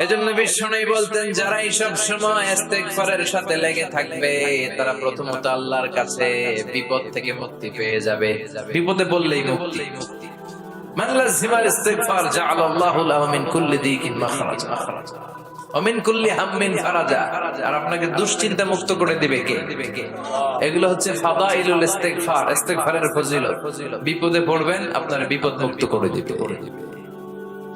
এজন্য বিষ্ণু বলতেন যারা সব সময় ইস্তেগফারের সাথে লেগে থাকবে, তারা প্রথমত আল্লাহর কাছে বিপদ থেকে মুক্তি পেয়ে যাবে। বিপদে বললেই মুক্তি। মান লাজিমাল ইস্তিগফার আল্লাহু লাহু মিন কুল্লি মাখরাজা। অমিন কুল্লি হাম্মিন ফারাজা। আর আপনাকে দুশ্চিন্তা মুক্ত করে দিবে কে? এগুলো হচ্ছে ফাদাইলুল ইস্তিগফার, ইস্তিগফারের ফজিলত। বিপদে পড়বেন, আপনার বিপদ মুক্ত করে দিবে।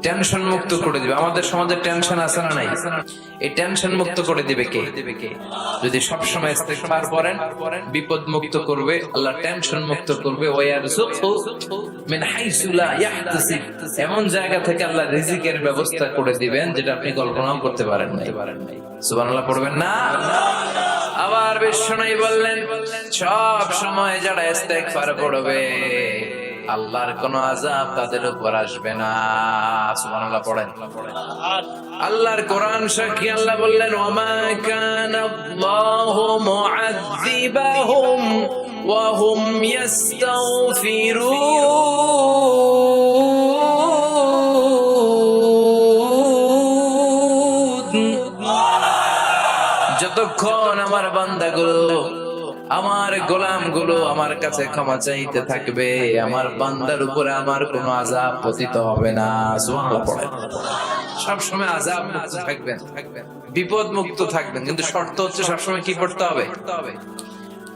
টেনশন মুক্ত করে দিবে। আমাদের সমাজে টেনশন আছে না নাই? এই টেনশন মুক্ত করে দিবে কে? যদি সব সময় ইস্তেগফার করেন বিপদ মুক্ত করবে, আল্লাহ টেনশন মুক্ত করবে। ওয়ারযুকহু মিন হাইসু লা ইয়াহতাসিব। এমন জায়গা থেকে আল্লাহ রিজিকের ব্যবস্থা করে দিবেন, যেটা আপনি কল্পনাও করতে পারেন নাই। সুবহানাল্লাহ, পড়বেন না? আবার বিষ্ণু বললেন, সব সময় যারা ইস্তেগফার পড়বে আল্লাহর কোন আজাব তাদের উপর আসবে না। পড়েন। আল্লাহর কোরআন সাক্ষী আল্লাহ বললেন, ওমা যতক্ষণ আমার বান্দাগুলো আমার গোলামগুলো আমার কাছে ক্ষমা চাইতে থাকবে, আমার বান্দার উপরে আমার কোনো আজাব পতিত হবে না, সুবহানাল্লাহ পড়েন। সব সময় আজাব মুক্ত থাকবেন বিপদ মুক্ত থাকবেন, কিন্তু শর্ত হচ্ছে সবসময় কি করতে হবে?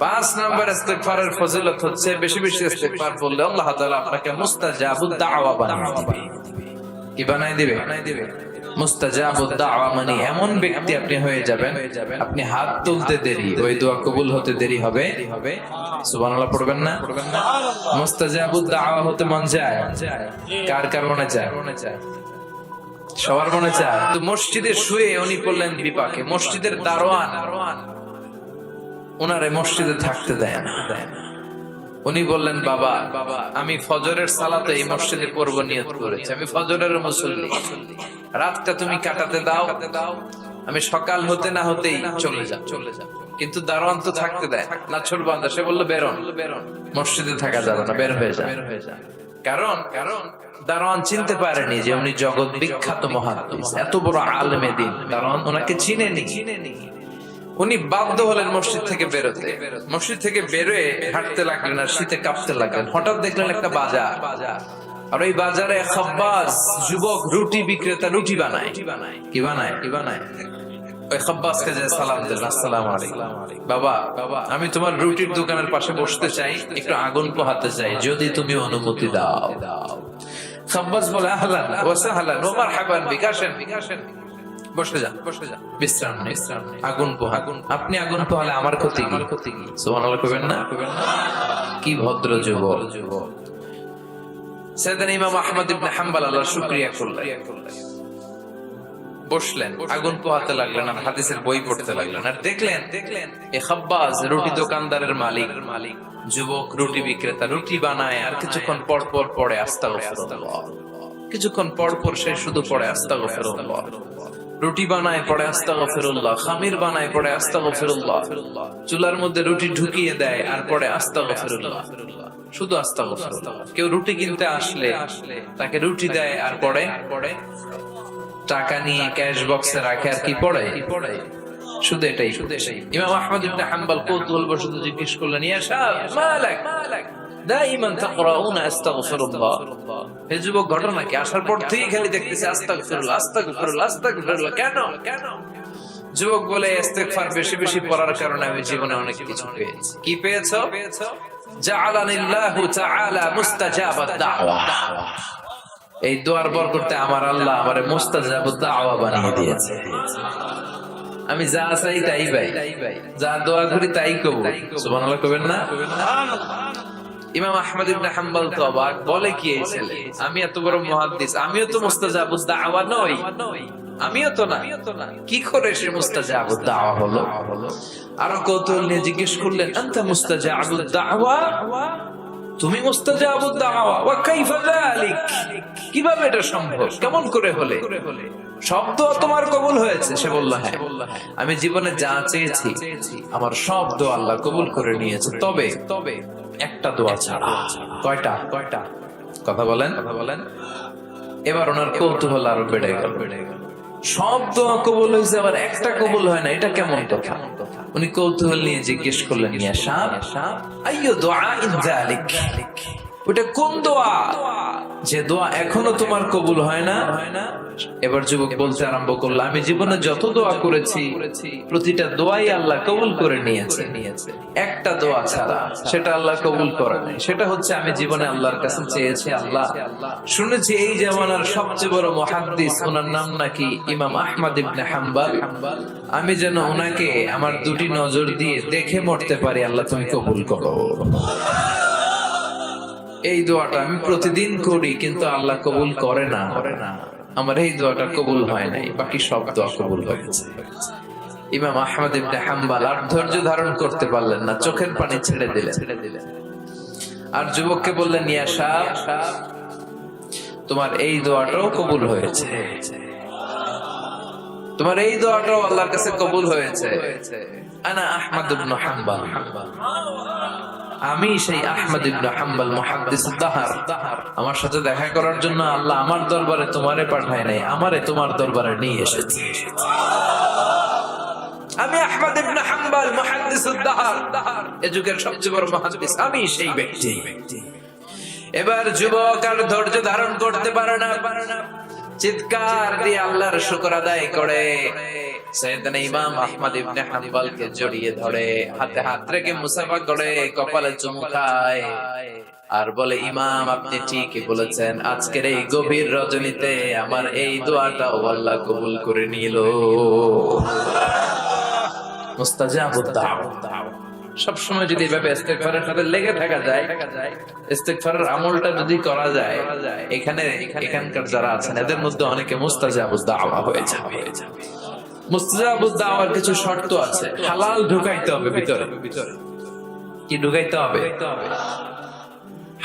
পাঁচ নাম্বার ইস্তেগফারের ফজিলত হচ্ছে বেশি বেশি ইস্তেগফার করলে আল্লাহ তাআলা আপনাকে মুস্তাজাবুদ দাওয়া বানিয়ে দিবে। কি বানাই দিবে বানাই দিবে? মানে এমন ব্যক্তি আপনি হয়ে যাবেন, আপনি হাত তুলতে দেরি, ওই দোয়া কবুল হতে দেরি হবে। পড়বেন না? হতে মন চায়? কার কার মনে চায়? সবার মনে চায়। তো মসজিদে শুয়ে উনি পড়লেন বিপাকে। মসজিদের দারোয়ান ওনারে মসজিদে থাকতে দেয় না। উনি বললেন বাবা বাবা, আমি ফজরের সালাতে এই মসজিদে পড়ব নিয়ত করেছি। আমি ফজরের মুসল্লি। রাতটা তুমি কাটাতে দাও। আমি সকাল হতে না হতেই চলে যা চলে যা কিন্তু দারোয়ান তো থাকতে দেয়। না ছোট বান্ধা সে বলল বেরোন বেরোন মসজিদে থাকা যাবে না বের হয়ে যা। বের হয়ে যা। কারণ কারণ দারোয়ান চিনতে পারেনি যে উনি জগৎ বিখ্যাত মহাদিস। এত বড় আলমে দিন। দারোয়ান ওনাকে চিনেনি। চিনেনি। উনি বাধ্য হলেন মসজিদ থেকে বেরোতে। মসজিদ থেকে বেরোয় হাঁটতে লাগলেন আর শীতে কাঁপতে লাগলেন। হঠাৎ দেখলেন একটা বাজার। আর ওই বাজারে খাব্বাস যুবক রুটি বিক্রেতা রুটি বানায়। কি বানায়? কি বানায় ওই সালাম আসসালামু আলাইকুম। বাবা বাবা আমি তোমার রুটির দোকানের পাশে বসতে চাই, একটু আগুন পোহাতে চাই, যদি তুমি অনুমতি দাও। খাব্বাস বলে, আহলান ওয়া সাহলান ওয়া মারহাবান বিকাশেন বিকাশেন বসে যান বসে যান বিশ্রাম আগুন পোহা। আপনি আগুন পোহালে আমার ক্ষতি কি? সুবহানাল্লাহ না? কি ভদ্র যুবক যুবক। সেদিন ইমাম আহমদ ইবনে হাম্বল আল্লাহর শুকরিয়া করলেন। বসলেন, আগুন পোহাতে লাগলেন আর হাদিসের বই পড়তে লাগলেন। আর দেখলেন দেখলেন এ রুটি দোকানদারের মালিক মালিক, যুবক, রুটি বিক্রেতা, রুটি বানায় আর কিছুক্ষণ পর পর পড়ে, আস্তাগফিরুল্লাহ। কিছুক্ষণ পর পর সে শুধু পড়ে, আস্তাগফিরুল্লাহ। রুটি বানায়, পড়ে, আস্তাগফিরুল্লাহ। খামির বানায়, পড়ে, আস্তাগফিরুল্লাহ। চুলার মধ্যে রুটি ঢুকিয়ে দেয় আর পড়ে, আস্তাগফিরুল্লাহ। শুধু আস্তাগফিরুল্লাহ। কেউ রুটি কিনতে আসলে তাকে রুটি দেয় আর পড়ে। পড়ে। টাকা নিয়ে ক্যাশ বক্সে রাখে আর কি পড়ে। শুধু এটাই। শুধু এটাই। ইমাম আহমদ ইবনে হাম্বল কৌতূহল বশত জিজ্ঞেস করলেন ইয়া শাহ মালাক দাইমান তাকরাউনা আস্তাগফিরুল্লাহ? হে যুবক ঘটনা কি? আসার পর থেকেই খালি দেখতেছি আস্তাগফিরুল্লাহ আস্তাগফিরুল্লাহ আস্তাগফিরুল্লাহ। কেন? কেন যুবক বলে ইস্তেগফার বেশি বেশি পড়ার কারণে আমি জীবনে অনেক কিছু পেয়েছি। কি পেয়েছ? দাওয়া এই দোয়ার বরকতে আমার আল্লাহ আমার মুস্তাজাব দাওয়া বানিয়ে দিয়েছে। আমি যা চাই তাই ভাই। যা দোয়া করি তাই কবু সুবহানাল্লাহ কবেন না? ইমাম আহমদ ইবনে হাম্বল তো অবাক, বলে কি এই ছেলে? আমি এত বড় মুহাদ্দিস, আমিও তো মুস্তাজাবুদ দাওয়া নই। আমিও তো না। কি করে সে মুস্তাজাবুদ দাওয়া হলো? আরও কৌতূহল নিয়ে জিজ্ঞেস করলেন, আনতা মুস্তাজাবুদ দাওয়া? তুমি মুস্তাজাবুদ দাওয়া। ওয়া কাইফা যালিক? কীভাবে এটা সম্ভব? কেমন করে হলে? শব্দ তোমার কবুল হয়েছে, সে বলল হ্যাঁ। আমি জীবনে যা চেয়েছি, আমার শব্দ আল্লাহ কবুল করে নিয়েছে। তবে তবে একটা দোয়া ছাড়া। কয়টা? কয়টা? কথা বলেন। কথা বলেন। এবার ওনার কৌতূহল আরও বেড়ে গেল। বেড়ে গেল। সব দোয়া কবুল হয়েছে আবার একটা কবুল হয় না। এটা কেমন কথা? উনি কৌতূহল নিয়ে জিজ্ঞেস করলেন ইয়া সাহেব আইয়ো দোয়া ইন জালিক ওটা কোন দোয়া? যে দোয়া এখনও তোমার কবুল হয় না, এবার যুবক বলতে আরম্ভ করল, আমি জীবনে যত দোয়া করেছি, প্রতিটা দোয়াই আল্লাহ কবুল করে নিয়েছে। একটা দোয়া ছাড়া সেটা আল্লাহ কবুল করে নাই। সেটা হচ্ছে আমি জীবনে আল্লাহর কাছে চেয়েছি আল্লাহ। শুনেছি এই জামানার সবচেয়ে বড় মহাদ্দিস, ওনার নাম নাকি ইমাম আহমদ ইবনে হাম্বাল। আমি যেন ওনাকে আমার দুটি নজর দিয়ে দেখে মরতে পারি, আল্লাহ তুমি কবুল করো। এই দোয়াটা আমি প্রতিদিন করি, কিন্তু আল্লাহ কবুল করে না। আমার এই দোয়াটা কবুল হয় নাই, বাকি সব দোয়া কবুল হয়েছে ইমাম আহমদ ইবনে হাম্বাল আর ধৈর্য ধারণ করতে পারলেন না, চোখের পানি ছেড়ে দিলেন ছেড়ে দিলেন। আর যুবককে বললেন, ইয়া সাহ, তোমার এই দোয়াটাও কবুল হয়েছে। তোমার এই দোয়াটাও আল্লাহর কাছে কবুল হয়েছে। আনা আহমদ ইবনে হাম্বাল। আমি সেই আহমদ ইবনে হাম্বাল মুহাদ্দিস দাহার। আমার সাথে দেখা করার জন্য আল্লাহ আমার দরবারে তোমারে পাঠায় নাই, আমারে তোমার দরবারে নিয়ে এসেছে। আমি আহমদ মুহাদ্দিস দাহার। এ যুগের সবচেয়ে বড় মুহাদ্দিস আমি সেই ব্যক্তি। এবার যুবক আর ধৈর্য ধারণ করতে পারে না। চিৎকার দিয়ে আল্লাহর শুকর আদায় করে। ইমাম আহমদ ইবনে জড়িয়ে ধরে, হাতে হাত রেখে মুসাফা করে কপালে চুমু খায়। আর বলে, ইমাম, আপনি ঠিকই বলেছেন, আজকের এই গভীর রজনীতে আমার এই দোয়াটা আল্লাহ কবুল করে নিল। সবসময় যদি এভাবে ইস্তেগফারের সাথে লেগে থাকা যায়, ইস্তেগফারের আমলটা যদি করা যায়, এখানে এখানকার যারা আছেন, এদের মধ্যে অনেকে মুস্তাজাবুদ দাওয়া হয়ে যাবে। মুস্তাজাবুদ দাওয়ার কিছু শর্ত আছে। হালাল ঢুকাইতে হবে ভিতরে। কি ঢুকাইতে হবে?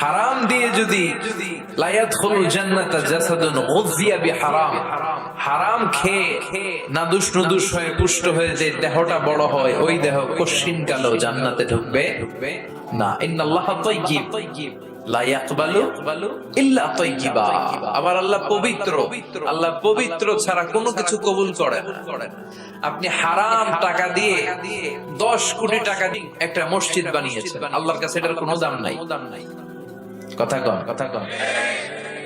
হারাম দিয়ে যদি লায়াদখুল জান্নাতা জাসাদুন উযিয়া বিহারাম, হারাম খেয়ে নাদুস নুদুস হয়ে পুষ্ট হয়ে যে দেহটা বড় হয়, ওই দেহ কশিন কালো জান্নাতে ঢুকবে না। ইন্নাল্লাহ তাইয়্যিব। আবার আল্লাহ পবিত্র। আল্লাহ পবিত্র ছাড়া কোনো কিছু কবুল করে আপনি হারাম টাকা দিয়ে দশ কোটি টাকা দিয়ে একটা মসজিদ বানিয়েছেন। আল্লাহর কাছে এটার কোনো দাম নাই। কথা কন কথা কন।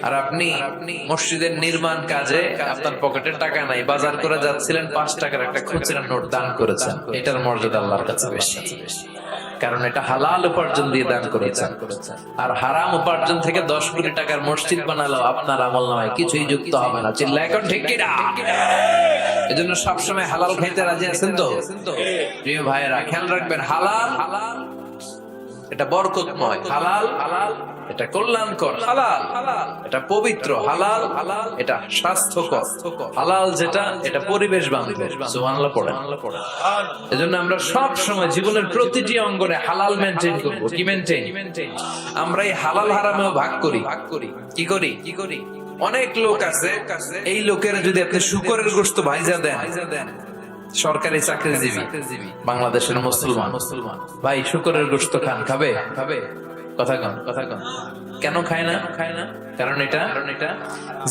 আর আপনি মসজিদের নির্মাণ কাজে আপনার পকেটে টাকা নাই। বাজার করে যাচ্ছিলেন, পাঁচ টাকার একটা খুচরা নোট দান করেছেন। এটার মর্যাদা আল্লাহর কাছে বেশি। কারণ এটা হালাল উপার্জন দিয়ে দান করেছেন। আর হারাম উপার্জন থেকে দশ কোটি টাকার মসজিদ বানালো আপনার আমল নামায় কিছুই যুক্ত হবে না। চিল্লা এখন ঠিক কিনা এজন্য সবসময় হালাল খাইতে রাজি আছেন তো? প্রিয় ভাইয়েরা, খেয়াল রাখবেন, হালাল হালাল এটা বরকতময়। হালাল হালাল এটা কল্যাণকর, হালাল। এটা পবিত্র, হালাল। হালাল এটা স্বাস্থ্যকর। হালাল যেটা, এটা পরিবেশ বান্ধব। সুবহানাল্লাহ এজন্য আমরা সব সময় জীবনের প্রতিটি অঙ্গনে হালাল করব। কি আমরা এই হালাল হারামেও ভাগ করি। ভাগ করি কি করি? কি করি অনেক লোক আছে, এই লোকের যদি আপনি শুকরের গোশত ভাইজা দেন, সরকারি চাকরিজীবী, বাংলাদেশের মুসলমান মুসলমান ভাই শুকরের গোশত খান খাবে খাবে? কথা কন কথা কন কেন খায় না? খায় না কারণ এটা কারণ এটা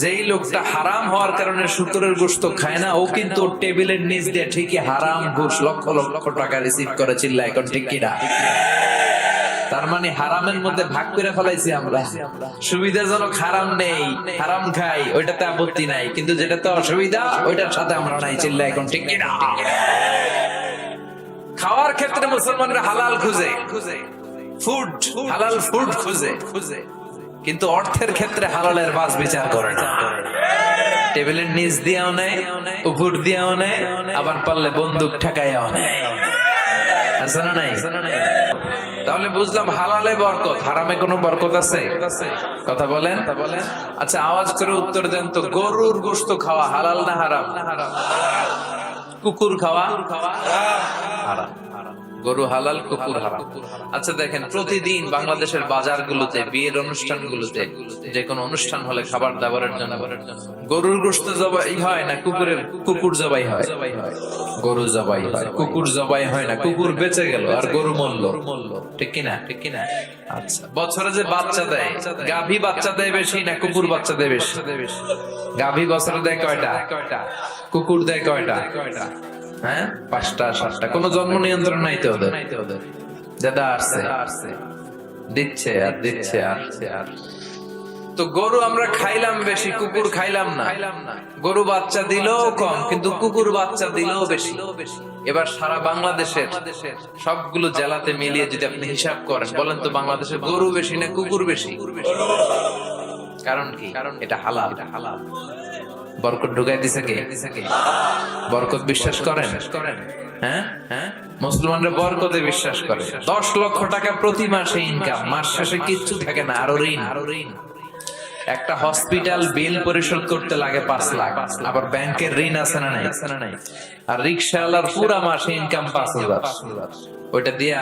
যেই লোকটা হারাম হওয়ার কারণে শুকরের গোশত খায় না, ও কিন্তু টেবিলের নিচ দিয়ে ঠিকই হারাম ঘুষ লক্ষ লক্ষ টাকা রিসিভ করে চিল্লা এখন ঠিক কিনা? তার মানে হারামের মধ্যে ভাগ করে ফেলাইছি আমরা। সুবিধাজনক হারাম নেই, হারাম খাই, ওইটাতে আপত্তি নাই। কিন্তু যেটাতে অসুবিধা, ওইটার সাথে আমরা নাই চিল্লা এখন ঠিক কিনা? খাওয়ার ক্ষেত্রে মুসলমানরা হালাল খুঁজে খুঁজে। ফুড হালাল ফুড খুঁজে। খুঁজে কিন্তু অর্থের ক্ষেত্রে হালালের বাস বিচার করে না। টেবিলের নিচ দিয়েও নেয় দিয়েও নেয়, আবার পারলে বন্দুক ঠেকাইয়াও নেয়। তাহলে বুঝলাম হালালে বরকত, হারামে কোনো বরকত আছে? কথা বলেন? আচ্ছা আওয়াজ করে উত্তর দেন তো, গরুর গোশত খাওয়া হালাল না হারাম? কুকুর খাওয়া হারাম। গরু হালাল, কুকুর হারাম। আচ্ছা দেখেন, প্রতিদিন বাংলাদেশের বাজারগুলোতে, বিয়ের অনুষ্ঠানগুলোতে যে কোনো অনুষ্ঠান হলে খাবার দাবারের জন্য গরুর গোশত জবাই হয় না কুকুরের, কুকুর জবাই হয়? গরু জবাই হয়। কুকুর জবাই হয় না, কুকুর বেঁচে গেল আর গরু মরল। ঠিক কিনা? ঠিক কিনা আচ্ছা বছরে যে বাচ্চা দেয়, গাভী বাচ্চা দেয় বেশি না কুকুর বাচ্চা দেয় বেশি? গাভী বছরে দেয় কয়টা? কয়টা কুকুর দেয় কয়টা কয়টা? হ্যাঁ? পাঁচটা সাতটা। কোনো জন্ম নিয়ন্ত্রণ নাই তো ওদের? দাদা আসছে। দিচ্ছে আর দিচ্ছে আর। আর। তো গরু আমরা খাইলাম বেশি কুকুর খাইলাম না। গরু বাচ্চা দিলেও কম কিন্তু কুকুর বাচ্চা দিলেও বেশি। এবার সারা বাংলাদেশের সবগুলো জেলাতে মিলিয়ে যদি আপনি হিসাব করেন বলেন তো বাংলাদেশের গরু বেশি না কুকুর বেশি? কারণ কি? কারণ এটা হালাল। এটা হালাল। বরকত ঢুকাই দিছে কে? বরকত বিশ্বাস করেন? হ্যাঁ? হ্যাঁ মুসলমানরা বরকতে বিশ্বাস করে। দশ লক্ষ টাকা প্রতি মাসে ইনকাম মাস শেষে কিচ্ছু থাকে না আরও ঋণ আরও ঋণ। একটা হসপিটাল বিল পরিশোধ করতে লাগে পাঁচ লাখ। আবার ব্যাংকের ঋণ আছে না নাই? আর রিক্সাওয়ালার পুরা মাসে ইনকাম পাঁচ হাজার। ওইটা দিয়া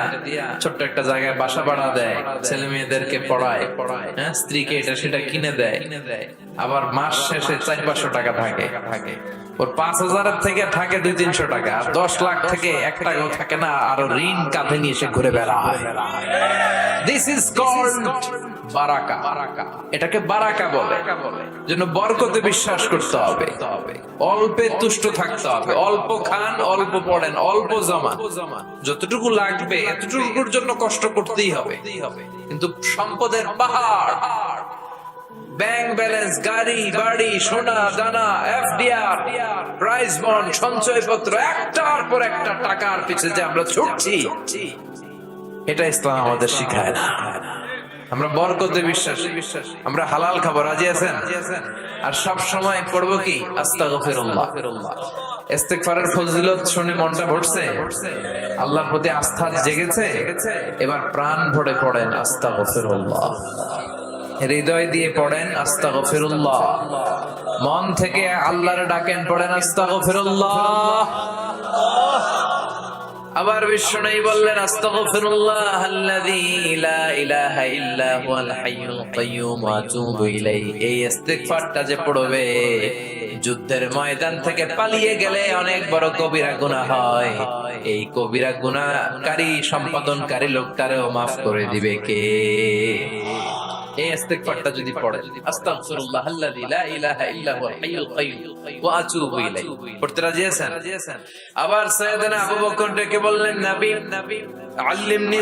ছোট্ট একটা জায়গায় বাসা ভাড়া দেয়, ছেলে মেয়েদেরকে পড়ায় হ্যাঁ? স্ত্রীকে এটা সেটা কিনে দেয়। আবার মাস শেষে চার পাঁচশো টাকা থাকে। থাকে ওর পাঁচ হাজারের থেকে থাকে দুই তিনশো টাকা, আর দশ লাখ থেকে এক টাকাও থাকে না। আর ঋণ কাঁধে নিয়ে সে ঘুরে বেড়ায়। দিস ইজ কল্ড বারাকা। এটাকে বারাকা বলে। জন্য বরকতে বিশ্বাস করতে হবে। অল্পে তুষ্ট থাকতে হবে। অল্প খান, অল্প পড়েন, অল্প যতটুকু লাগবে, এতটুকুর জন্য কষ্ট করতেই হবে। কিন্তু সম্পদের পাহাড়। ব্যাংক ব্যালেন্স, গাড়ি, বাড়ি, সোনা, দানা, এফডিআর প্রাইজ বন্ড, সঞ্চয়পত্র, একটার পর একটা টাকার পিছে যে আমরা ছুটছি, এটা ইসলাম আমাদের শিখায় না। আমরা বরকতে বিশ্বাস। আমরা হালাল খাব, রাজি আছেন? আর সব সময় পড়ব কি? আস্তাগফিরুল্লাহ। ইস্তেগফারের ফজিলত শুনে মনটা ভরছে? আল্লাহর প্রতি আস্থা জেগেছে? এবার প্রাণ ভরে পড়েন, আস্তাগফিরুল্লাহ। হৃদয় দিয়ে পড়েন, আস্তাগফিরুল্লাহ। মন থেকে আল্লাহর ডাকেন, পড়েন, আস্তাগফিরুল্লাহ। আবার বিশ্ব বিষ্ণু বললেন যে পড়বে, যুদ্ধের ময়দান থেকে পালিয়ে গেলে অনেক বড় কবিরা গুনাহ হয়। এই কবিরা গুনাহকারী, সম্পাদনকারী লোকটারেও মাফ করে দিবে কে? এই যদি পড়ে আস্তাগফিরুল্লাহ আল্লাযী লা ইলাহা ইল্লা হুয়াল কাইয়্যুম ওয়া আতুবু ইলাইহি। পড়তে রাজি আছেন? আবার সাইয়েদনা আবু বকর ডেকে বললেন, নবী, আল্লিমনি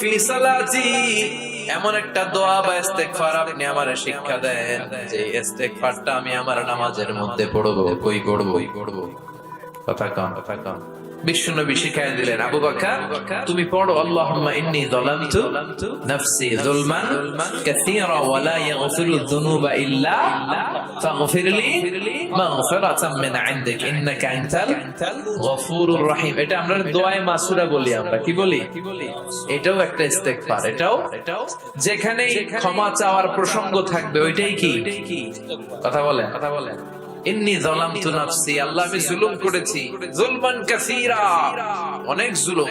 ফি সালাতি। এমন একটা দোয়া বা আপনি আমারে শিক্ষা দেন, যে ইস্তেগফারটা আমি আমার নামাজের মধ্যে পড়ব। কই পড়ব? কথা কম কথা কম বলি বলি? এটাও একটা ইস্তেগফার। এটাও যেখানে ক্ষমা চাওয়ার প্রসঙ্গ থাকবে, ওইটাই কি? কথা বলেন কথা বলেন। ইন্নি যালামতু নাফসি আল্লাহ আমি জুলুম করেছি। জুলমান কাসিরা। অনেক জুলুম।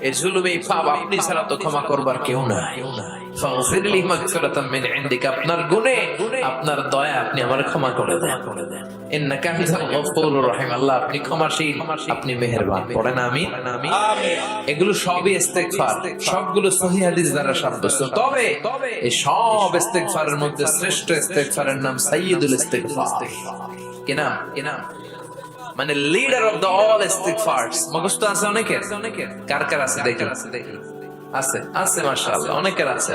এই জুলুম পাপ আপনি ছাড়া তো ক্ষমা করবার কেউ নাই। ফাগফিরলি মাগফিরাতাম ইনদিক। আপনার গুণে আপনার দয়া আপনি আমার ক্ষমা করে দেন। ইন্নাকা আনতাল গফুরুর রহিম। আল্লাহ আপনি ক্ষমাশীল আপনি মেহেরবান। পড়েন আমিন? আমিন। এগুলো সবই সবগুলো সহিহ হাদিস দ্বারা সাব্যস্ত। তবে এই সব ইস্তেগফারের মধ্যে শ্রেষ্ঠ ইস্তেগফারের নাম সাইয়্যিদুল ইস্তেগফার। কি নাম? কি নাম? মানে লিডার অফ দ্য অল ইস্তিগফারস মুখস্থ আছে অনেকের? কার কার আছে? দেখেন আছে আছে, মাশাআল্লাহ। অনেকের আছে।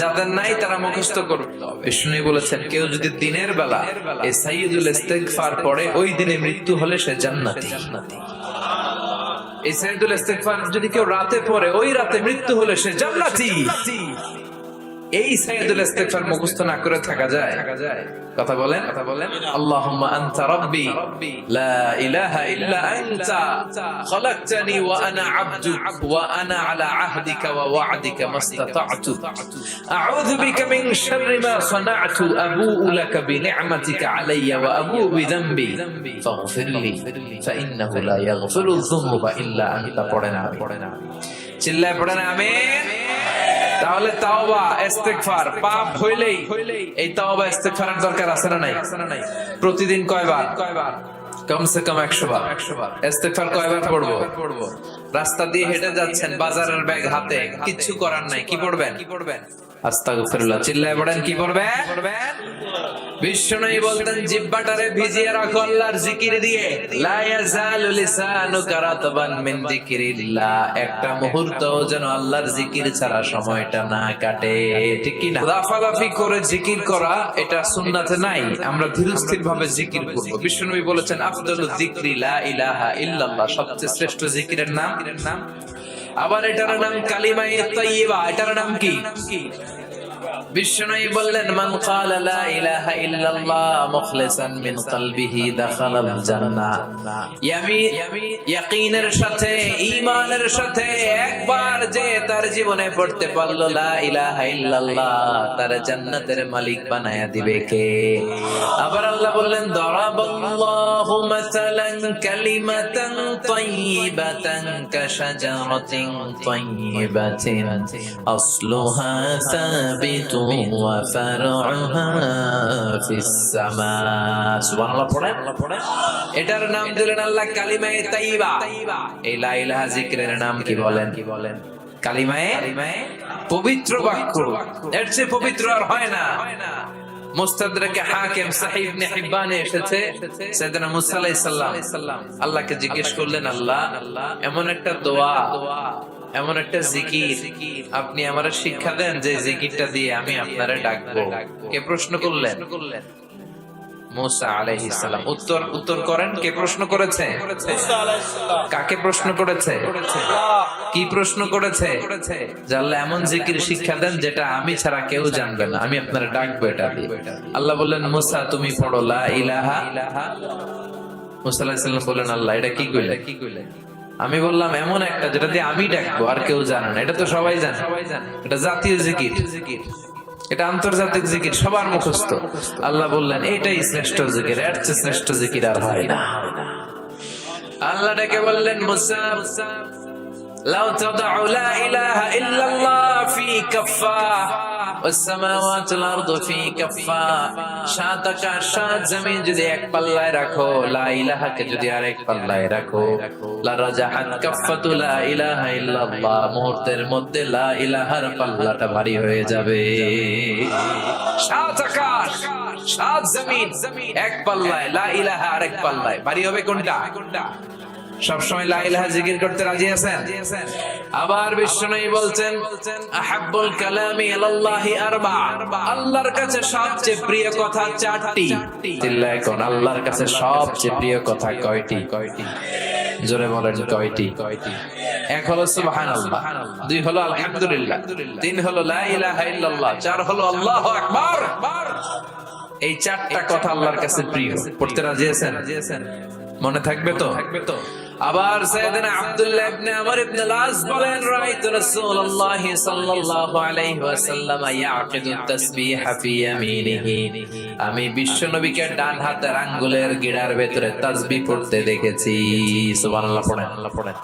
যাদের নাই, তারা মুখস্থ করবে বিষ্ণু বলেছেন, কেউ যদি দিনের বেলা এই সাইয়্যিদুল ইস্তিগফার পড়ে, ওই দিনে মৃত্যু হলে সে জান্নাতি। এই সাইয়্যিদুল ইস্তিগফার যদি কেউ রাতে পড়ে, ওই রাতে মৃত্যু হলে সে জান্নাতি। এই সাইয়্যিদুল ইস্তিগফার মুখস্থ না করে থাকা যায়। কথা বলেন? কথা বলেন। আল্লাহুম্মা আনতা রাব্বি। লা ইলাহা ইল্লা আনতা। খলাকতানি ওয়া আনা আবদুক ওয়া আনা আলা আহদিকা ওয়া ওয়া'দিকা মাস্তাতা'তু। আউযু বিকা মিন শাররি মা সানা'তু। আবুউ লাকা বিনি'মাতিকা আলাইয়া ওয়া আবুউ বিযামবি। ফাগফিরলি ফাইন্নাহু লা ইয়াগফিরু যুনুবা ইল্লা আনতা। পড়েন পড়েন চিল্লায় পড়েন আমিন। তাহলে তাওবা, ইস্তেগফার, পাপ হইলেই এই তাওবা, ইস্তেগফারের দরকার আছে না নাই? প্রতিদিন কয়বার? কয়বার কমসে কম একশো বার। ইস্তেগফার কয়বার পড়ব? রাস্তা দিয়ে হেঁটে যাচ্ছেন, বাজারের ব্যাগ হাতে, কিছু করার নাই কি পড়বেন কি পড়বেন? আস্তাগফিরুল্লাহ। চিল্লায় পড়েন, কি বিষ্ণুই বলতেন ভিজিয়ে রাখো আল্লাহর জিকির দিয়ে। লা মিন একটা যেন আল্লাহর জিকির ছাড়া সময়টা না কাটে। ঠিক কি না? লাফালাফি করে জিকির করা, এটা সুন্নাতে নাই। আমরা ধীরস্থির ভাবে জিকির করব। বিষ্ণুনবী বলেছেন, আফদালু যিকরি লা ইলাহা ইল্লাল্লাহ। সবচেয়ে শ্রেষ্ঠ জিকিরের নাম নাম? আবার এটার নাম কালিমায়ে তাইয়্যিবা এটার নাম কি বিষ্ণুই বললেন, মান ক্বালা লা ইলাহা ইল্লাল্লাহ মুখলিসান মিন কলবিহি দাখালাল জান্নাহ। ইয়ামি ইয়াকিনের সাথে, ঈমানের সাথে একবার যে তার জীবনে পড়তে পারল, লা ইলাহা ইল্লাল্লাহ তার জান্নাতের মালিক বানায়া দিবে কে? আবার আল্লাহ বললেন, দরাবাল্লাহু মাসালান কালিমাতান তাইয়িবাতান কাশাজারাতিন তাইয়িবাতিন আসলুহা এটার নাম দিলেন আল্লাহ কালিমায়ে তাইয়িবা এই লা ইলাহা নাম কি বলেন কি বলেন কালিমায়ে পবিত্র বাক্য এর চেয়ে পবিত্র আর হয় না মুস্তাদরাকে হাকিম আল্লাহকে জিজ্ঞেস করলেন, আল্লাহ, এমন একটা দোয়া এমন একটা জিকির আপনি আমার শিক্ষা দেন যে জিকিরটা দিয়ে আমি আপনারে ডাকবো। কে প্রশ্ন করলেন? উত্তর উত্তর করেন, কে প্রশ্ন করেছে? কাকে প্রশ্ন করেছে? কি প্রশ্ন করেছে? আল্লাহ এমন জিকির শিক্ষা দেন যেটা আমি ছাড়া কেউ জানবে না। আমি আপনার ডাকবো এটা আল্লাহ বললেন, মুসা, তুমি পড়ো লা ইলাহা। মুসা বললেন, আল্লাহ, এটা কি কইলে কি কইলে আমি বললাম, এমন একটা যেটা দিয়ে আমি ডাকবো, আর কেউ জানে না। এটা তো সবাই জানে। এটা জাতীয় জিকির। এটা আন্তর্জাতিক জিকির, সবার মুখস্থ। আল্লাহ বললেন, এটাই শ্রেষ্ঠ জিকির, এর চেয়ে শ্রেষ্ঠ জিকির আর হয় না। আল্লাহ ডেকে বললেন, মুসা لو تضع لا إله إلا الله في كفة والسماوات والأرض في كفة সাত আকাশ সাত জমিন যদি এক পাল্লায় রাখো লা ইলাহাকে যদি আরেক পাল্লায় রাখো লা রাজাহাত কাফাতু লা ইলাহা ইল্লাল্লাহ মুহূর্তের মধ্যে লা ইলাহার পাল্লাটা ভারী হয়ে যাবে সাত আকাশ সাত জমিন এক পাল্লায় লা ইলাহা আরেক পাল্লায় ভারী হবে কোনটা কোনটা সবসময় লা ইলাহা জিকির করতে রাজি আছেন? আবার বিষ্ণুই বলছেন, আহাব্বুল কালামি আরবা। আল্লাহর কাছে সবচেয়ে প্রিয় কথা চারটি। চিল্লায় কোন, আল্লাহর কাছে সবচেয়ে প্রিয় কথা কয়টি? কয়টি জোরে বলেন, কয়টি? কয়টি এক হলো দুই হলো আলহামদুলিল্লাহ, তিন হলো লা ইলাহা ইল্লাল্লাহ, চার হলো আল্লাহু আকবার। এই চারটা কথা আল্লাহর কাছে প্রিয়। পড়তে রাজি আছেন? মনে থাকবে তো থাকবে তো? আবার সাইয়েদনা আব্দুল্লাহ ইবনে আমর ইবনে লাস বলেন রাইত রাসূলুল্লাহ সাল্লাল্লাহু আলাইহি ওয়াসাল্লাম ইয়াকিদু তাসবিহ ফি ইয়ামিনিহি। আমি বিশ্ব নবীকে ডান হাতের আঙ্গুলের গিড়ার ভেতরে তাসবিহ পড়তে দেখেছি। সুবহানাল্লাহ পড়েন আল্লাহ পড়েন।